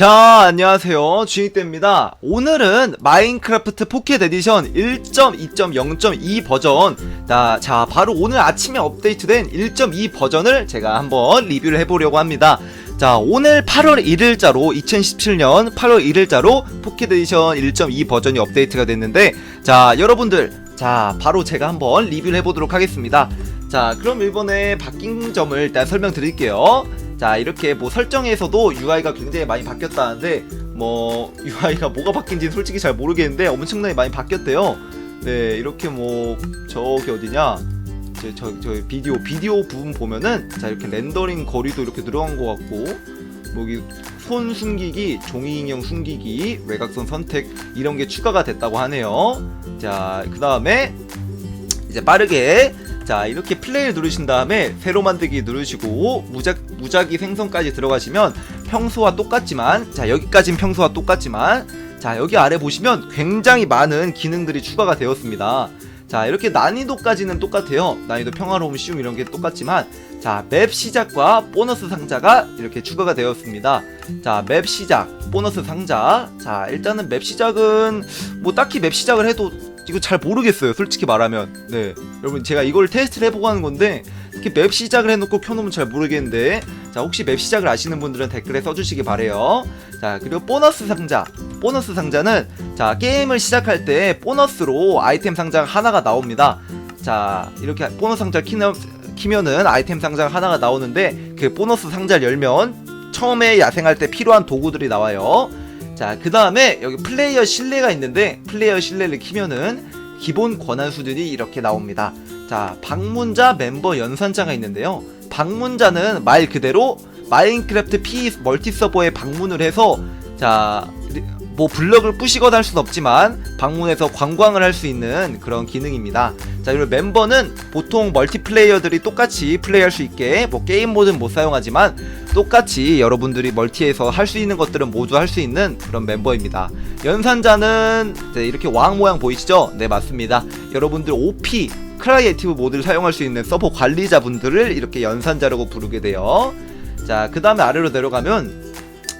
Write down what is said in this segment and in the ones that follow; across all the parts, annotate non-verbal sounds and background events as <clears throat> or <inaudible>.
자, 안녕하세요. 주인입니다. 오늘은 마인크래프트 포켓 에디션 1.2.0.2 버전. 자, 자, 바로 오늘 아침에 업데이트된 1.2 버전을 제가 한번 리뷰를 해보려고 합니다. 자, 오늘 8월 1일자로 2017년 8월 1일자로 포켓 에디션 1.2 버전이 업데이트가 됐는데, 자, 여러분들, 자, 바로 제가 한번 리뷰를 해보도록 하겠습니다. 자, 그럼 이번에 바뀐 점을 일단 설명드릴게요. 자 이렇게 뭐 설정에서도 UI가 굉장히 많이 바뀌었다는데 뭐 UI가 뭐가 바뀐지 솔직히 잘 모르겠는데 엄청나게 많이 바뀌었대요. 네 이렇게 뭐 저기 어디냐? 저, 저, 저 비디오 비디오 부분 보면은 자 이렇게 렌더링 거리도 이렇게 늘어간 것 같고 뭐 여기 손 숨기기 종이 인형 숨기기 외곽선 선택 이런 게 추가가 됐다고 하네요. 자 그 다음에 이제 빠르게 자 이렇게 플레이를 누르신 다음에 새로 만들기 누르시고 무작 무작위 생성까지 들어가시면 평소와 똑같지만 자 여기까진 평소와 똑같지만 자 여기 아래 보시면 굉장히 많은 기능들이 추가가 되었습니다. 자 이렇게 난이도까지는 똑같아요. 난이도 평화로움 쉬움 이런 게 똑같지만 자 맵 시작과 보너스 상자가 이렇게 추가가 되었습니다. 자 맵 시작 보너스 상자. 자 일단은 맵 시작은 뭐 딱히 맵 시작을 해도 이거 잘 모르겠어요 솔직히 말하면. 네. 여러분 제가 이걸 테스트를 해보고 하는 건데 이렇게 맵 시작을 해놓고 켜놓으면 잘 모르겠는데 자 혹시 맵 시작을 아시는 분들은 댓글에 써주시기 바래요. 자 그리고 보너스 상자. 보너스 상자는 자 게임을 시작할 때 보너스로 아이템 상자가 하나가 나옵니다. 자 이렇게 보너스 상자를 키면, 키면은 아이템 상자가 하나가 나오는데 그 보너스 상자를 열면 처음에 야생할 때 필요한 도구들이 나와요 자, 그 다음에 여기 플레이어 신뢰가 있는데 플레이어 신뢰를 키면은 기본 권한 수준이 이렇게 나옵니다. 자, 방문자 멤버 연산자가 있는데요. 방문자는 말 그대로 마인크래프트 P 멀티 서버에 방문을 해서 자, 뭐 블럭을 부시거나 할 수는 없지만 방문해서 관광을 할 수 있는 그런 기능입니다. 자, 그리고 멤버는 보통 멀티플레이어들이 똑같이 플레이할 수 있게 뭐 게임 모드는 못 사용하지만 똑같이 여러분들이 멀티에서 할 수 있는 것들은 모두 할 수 있는 그런 멤버입니다. 연산자는 네, 이렇게 왕 모양 보이시죠? 네, 맞습니다. 여러분들 OP 크라이에이티브 모드를 사용할 수 있는 서버 관리자분들을 이렇게 연산자라고 부르게 돼요. 자, 그 다음에 아래로 내려가면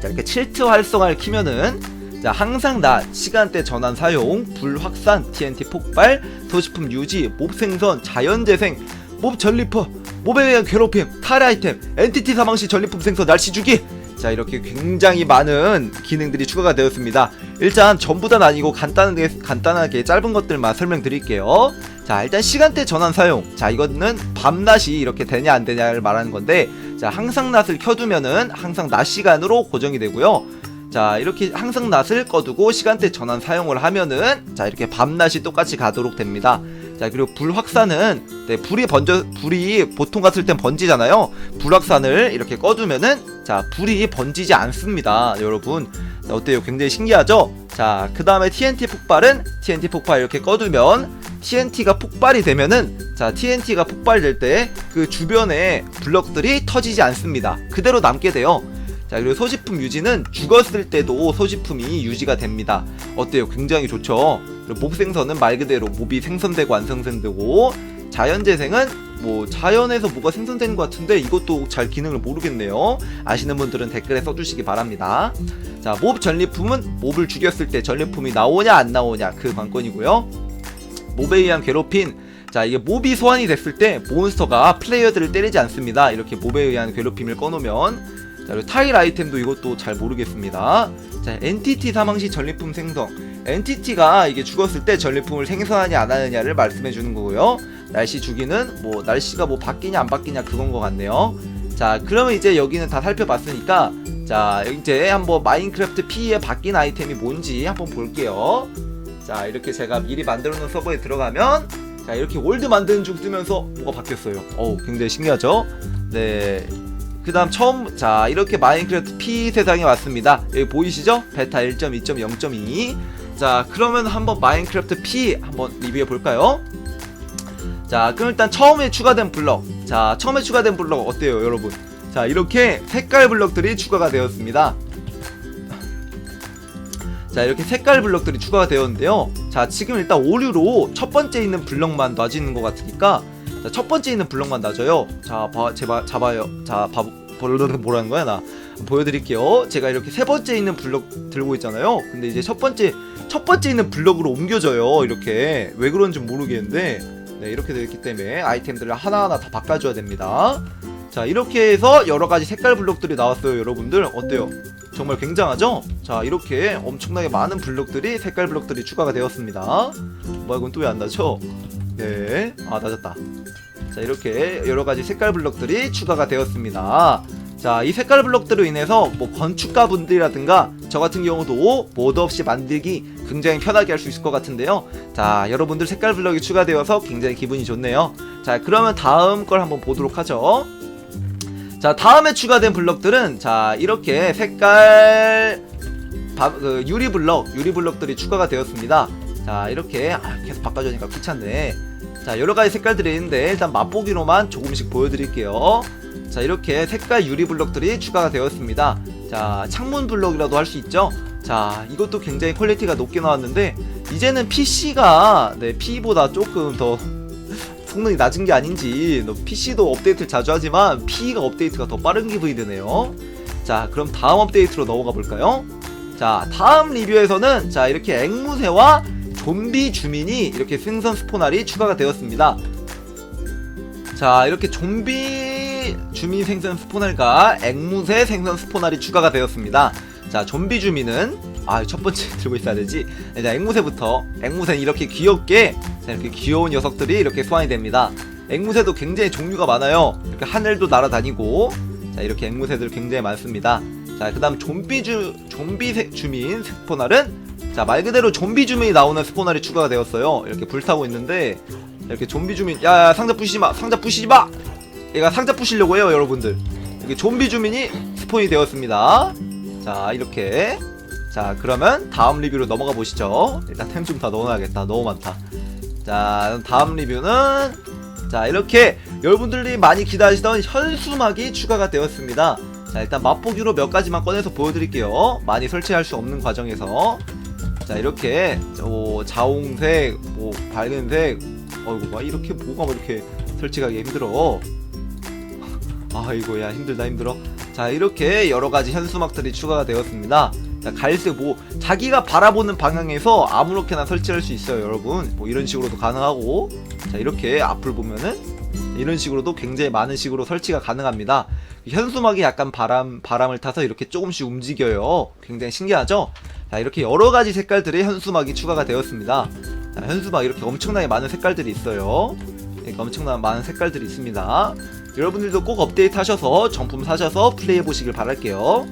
자, 이렇게 칠트 활성화를 키면은 자, 항상 낮, 시간대 전환 사용, 불 확산, TNT 폭발, 소지품 유지, 몹 생선, 자연 재생, 몹 전리퍼, 몹에 의한 괴롭힘, 탈 아이템, 엔티티 사망 시 전리품 생성, 날씨 주기. 자, 이렇게 굉장히 많은 기능들이 추가가 되었습니다. 일단 전부 다는 아니고 간단하게 간단하게 짧은 것들만 설명드릴게요. 자, 일단 시간대 전환 사용. 자, 이거는 밤낮이 이렇게 되냐 안 되냐를 말하는 건데 자, 항상 낮을 켜두면은 항상 낮 시간으로 고정이 되고요. 자 이렇게 항상 낮을 꺼두고 시간대 전환 사용을 하면은 자 이렇게 밤낮이 똑같이 가도록 됩니다. 자 그리고 불 확산은 네, 불이 번져 불이 보통 갔을 땐 번지잖아요. 불 확산을 이렇게 꺼두면은 자 불이 번지지 않습니다 여러분. 자, 어때요? 굉장히 신기하죠? 자 그 다음에 TNT 폭발은 TNT 폭발 이렇게 꺼두면 TNT가 폭발이 되면은 자 TNT가 폭발될 때 그 주변에 블럭들이 터지지 않습니다. 그대로 남게 돼요 자 그리고 소지품 유지는 죽었을 때도 소지품이 유지가 됩니다. 어때요? 굉장히 좋죠? 그리고 몹 생성은 말 그대로 몹이 생성되고 안 생성되고. 자연 재생은 뭐 자연에서 뭐가 생성되는 것 같은데 이것도 잘 기능을 모르겠네요. 아시는 분들은 댓글에 써주시기 바랍니다. 자몹 전리품은 몹을 죽였을 때 전리품이 나오냐 안 나오냐 그 관건이고요. 몹에 의한 괴롭힘. 자 이게 몹이 소환이 됐을 때 몬스터가 플레이어들을 때리지 않습니다. 이렇게 몹에 의한 괴롭힘을 꺼놓으면 자 그리고 타일 아이템도 이것도 잘 모르겠습니다. 자 엔티티 사망 시 전리품 생성. 엔티티가 이게 죽었을 때 전리품을 생성하냐 안 하느냐를 말씀해 주는 거고요. 날씨 주기는 뭐 날씨가 뭐 바뀌냐 안 바뀌냐 그건 것 같네요. 자 그러면 이제 여기는 다 살펴봤으니까 자 이제 한번 마인크래프트 P에 바뀐 아이템이 뭔지 한번 볼게요. 자 이렇게 제가 미리 만들어 놓은 서버에 들어가면 자 이렇게 월드 만드는 중 뜨면서 뭐가 바뀌었어요? 어우 굉장히 신기하죠? 네 그 다음 처음 자 이렇게 마인크래프트 P 세상에 왔습니다. 여기 보이시죠? 베타 1.2.0.2 자 그러면 한번 마인크래프트 P 한번 리뷰해 볼까요? 자 그럼 일단 처음에 추가된 블럭. 자 처음에 추가된 블럭 어때요 여러분? 자 이렇게 색깔 블럭들이 추가가 되었습니다. 자 이렇게 색깔 블럭들이 추가가 되었는데요. 자 지금 일단 오류로 첫 번째 있는 블럭만 놔지는 것 같으니까 자, 첫 번째 있는 블럭만 놔줘요. 자 봐, 제발 잡아요. 자 봐, 뭐라는 거야 나? 보여드릴게요. 제가 이렇게 세 번째 있는 블럭 들고 있잖아요. 근데 이제 첫 번째 첫 번째 있는 블럭으로 옮겨져요 이렇게. 왜 그런지 모르겠는데 네 이렇게 되어 있기 때문에 아이템들을 하나하나 다 바꿔줘야 됩니다. 자 이렇게 해서 여러 가지 색깔 블럭들이 나왔어요 여러분들. 어때요? 정말 굉장하죠? 자 이렇게 엄청나게 많은 블럭들이 색깔 블럭들이 추가가 되었습니다. 뭐야 이건 또 왜 안 나죠 네 아 낮았다 자 이렇게 여러가지 색깔 블럭들이 추가가 되었습니다. 자 이 색깔 블럭들로 인해서 뭐 건축가 분들이라든가 저 같은 경우도 모드 없이 만들기 굉장히 편하게 할 수 있을 것 같은데요. 자 여러분들 색깔 블럭이 추가되어서 굉장히 기분이 좋네요. 자 그러면 다음 걸 한번 보도록 하죠. 자 다음에 추가된 블럭들은 자 이렇게 색깔 바- 그 유리 블럭 유리 블럭들이 추가가 되었습니다. 자 이렇게 아, 계속 바꿔주니까 귀찮네 자 여러가지 색깔들이 있는데 일단 맛보기로만 조금씩 보여드릴게요. 자 이렇게 색깔 유리 블럭들이 추가가 되었습니다. 자 창문 블럭이라도 할 수 있죠? 자 이것도 굉장히 퀄리티가 높게 나왔는데 이제는 PC가 네 P보다 조금 더 <laughs> 성능이 낮은 게 아닌지 너 PC도 업데이트를 자주 하지만 P가 업데이트가 더 빠른 기분이 드네요. 자 그럼 다음 업데이트로 넘어가 볼까요? 자 다음 리뷰에서는 자 이렇게 앵무새와 좀비 주민이 이렇게 생선 스포날이 추가가 되었습니다. 자 이렇게 좀비 주민 생선 스포날과 앵무새 생선 스포날이 추가가 되었습니다. 자 좀비 주민은 아 첫 번째 <laughs> 들고 있어야 되지. 자 앵무새부터 앵무새는 이렇게 귀엽게 자 이렇게 귀여운 녀석들이 이렇게 소환이 됩니다. 앵무새도 굉장히 종류가 많아요. 이렇게 하늘도 날아다니고 자 이렇게 앵무새들 굉장히 많습니다. 자 그다음 좀비 주 좀비 세- 주민 스포날은 자 말 그대로 좀비 주민이 나오는 스포날이 추가가 되었어요. 이렇게 불타고 있는데 이렇게 좀비 주민 야 야 상자 부시지 마 상자 부시지 마! 얘가 상자 부시려고 해요 여러분들. 이렇게 좀비 주민이 스폰이 되었습니다. 자 이렇게. 자 그러면 다음 리뷰로 넘어가 보시죠. 일단 템 좀 다 넣어놔야겠다. 너무 많다. 자 다음 리뷰는 자 이렇게 여러분들이 많이 기다리시던 현수막이 추가가 되었습니다. 자 일단 맛보기로 몇 가지만 꺼내서 보여드릴게요. 많이 설치할 수 없는 과정에서 자 이렇게 뭐 자홍색 뭐 밝은색 어이구 막 이렇게 뭐가 뭐 이렇게 설치하기 힘들어. <laughs> 아이고 야 힘들다 힘들어. 자 이렇게 여러 가지 현수막들이 추가가 되었습니다. 자 갈색 뭐 자기가 바라보는 방향에서 아무렇게나 설치할 수 있어요 여러분. 뭐 이런 식으로도 가능하고. 자 이렇게 앞을 보면은 이런 식으로도 굉장히 많은 식으로 설치가 가능합니다. 현수막이 약간 바람 바람을 타서 이렇게 조금씩 움직여요. 굉장히 신기하죠? 자 이렇게 여러 가지 색깔들의 현수막이 추가가 되었습니다. 자, 현수막 이렇게 엄청나게 많은 색깔들이 있어요. 이렇게 엄청나게 많은 색깔들이 있습니다. 여러분들도 꼭 업데이트 하셔서 정품 사셔서 플레이해 보시길 바랄게요.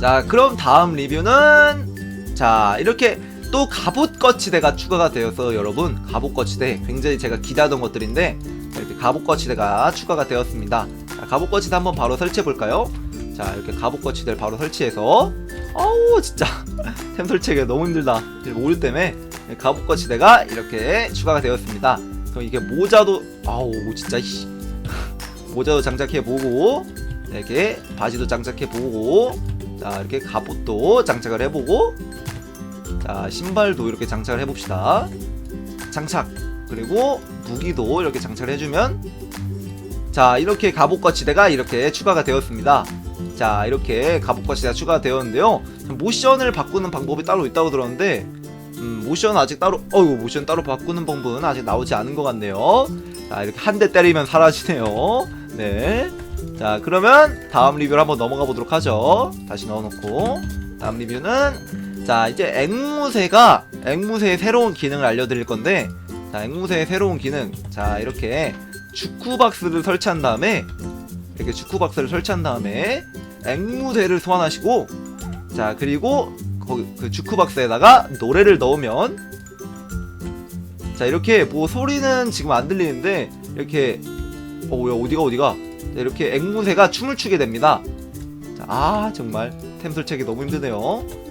자 그럼 다음 리뷰는 자 이렇게 또 갑옷 거치대가 추가가 되어서 여러분 갑옷 거치대 굉장히 제가 기대하던 것들인데 이렇게 갑옷 거치대가 추가가 되었습니다. 자, 갑옷 거치대 한번 바로 설치해 볼까요? 자 이렇게 갑옷 거치대를 바로 설치해서 어우 진짜. <laughs> 템 설치하기가 너무 힘들다. 오류 때문에 갑옷 거치대가 이렇게 추가가 되었습니다. 그럼 이게 모자도 아우 진짜 씨. <laughs> 모자도 장착해 보고 이렇게 바지도 장착해 보고 자 이렇게 갑옷도 장착을 해보고 자 신발도 이렇게 장착을 해봅시다. 장착. 그리고 무기도 이렇게 장착을 해주면 자 이렇게 갑옷과 지대가 이렇게 추가가 되었습니다. 자 이렇게 갑옷과 지대가 추가가 되었는데요. 모션을 바꾸는 방법이 따로 있다고 들었는데 음, 모션 아직 따로 어이구 모션 따로 바꾸는 방법은 아직 나오지 않은 것 같네요. 자 이렇게 한 대 때리면 사라지네요. 네. 자 그러면 다음 리뷰를 한번 넘어가 보도록 하죠. 다시 넣어놓고. 다음 리뷰는 자 이제 앵무새가 앵무새의 새로운 기능을 알려드릴 건데 자 앵무새의 새로운 기능. 자 이렇게 주쿠박스를 설치한 다음에 이렇게 주쿠박스를 설치한 다음에 앵무새를 소환하시고 자 그리고 거기 그 주쿠박스에다가 노래를 넣으면 자 이렇게 뭐 소리는 지금 안 들리는데 이렇게 어 뭐야 어디가 어디가? 자, 이렇게 앵무새가 춤을 추게 됩니다. 자, 아 정말 템 설치하기 너무 힘드네요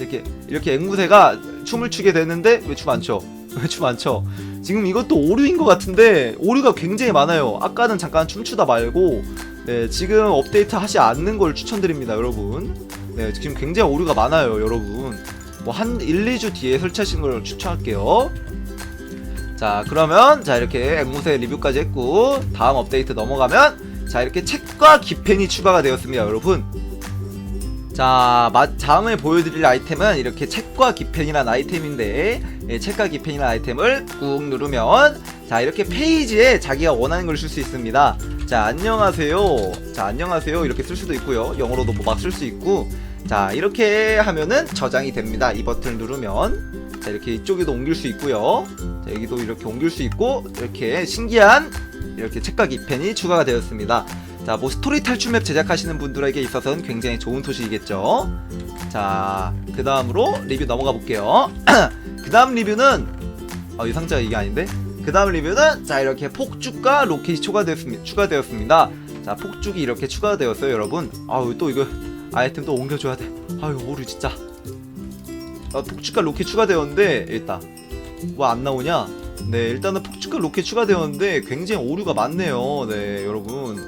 이렇게 이렇게 앵무새가 춤을 추게 되는데 왜 춤 안 춰? <laughs> 왜 춤 안 춰? 지금 이것도 오류인 것 같은데 오류가 굉장히 많아요. 아까는 잠깐 춤추다 말고 네 지금 업데이트 하지 않는 걸 추천드립니다 여러분. 네 지금 굉장히 오류가 많아요 여러분. 뭐 한 1, 2주 뒤에 설치하시는 걸 추천할게요. 자 그러면 자 이렇게 앵무새 리뷰까지 했고 다음 업데이트 넘어가면 자 이렇게 책과 기펜이 추가가 되었습니다 여러분 자 마, 다음에 보여드릴 아이템은 이렇게 책과 기펜이라는 아이템인데 예, 책과 기펜이라는 아이템을 꾹 누르면 자 이렇게 페이지에 자기가 원하는 걸 쓸 수 있습니다. 자 안녕하세요. 자 안녕하세요. 이렇게 쓸 수도 있고요. 영어로도 뭐 막 쓸 수 있고. 자 이렇게 하면은 저장이 됩니다. 이 버튼을 누르면. 자 이렇게 이쪽에도 옮길 수 있고요. 자 여기도 이렇게 옮길 수 있고 이렇게 신기한 이렇게 책과 기펜이 추가가 되었습니다 자 뭐 스토리 탈출 맵 제작하시는 분들에게 있어서는 굉장히 좋은 소식이겠죠? 자 그 다음으로 리뷰 넘어가 볼게요. <clears throat> 그 다음 리뷰는 어, 이 상자가 이게 아닌데? 그 다음 리뷰는 자 이렇게 폭죽과 로켓이 추가되었습니다 추가되었습니다. 자 폭죽이 이렇게 추가되었어요 여러분. 아유 또 이거 아이템 또 옮겨줘야 돼. 아유 오류 진짜. 아, 폭죽과 로켓 추가되었는데 일단 뭐 안 나오냐? 네 일단은 폭죽과 로켓 추가되었는데 굉장히 오류가 많네요. 네 여러분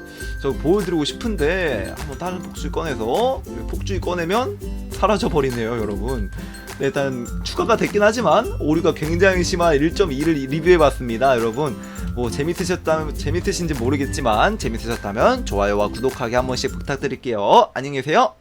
저 보여드리고 싶은데 한번 다른 폭죽 꺼내서 폭죽이 꺼내면 사라져 버리네요 여러분. 네, 일단 추가가 됐긴 하지만 오류가 굉장히 심한 1.2를 리뷰해봤습니다 여러분. 뭐 재밌으셨다면 재밌으신지 모르겠지만 재밌으셨다면 좋아요와 구독하기 한 번씩 부탁드릴게요. 안녕히 계세요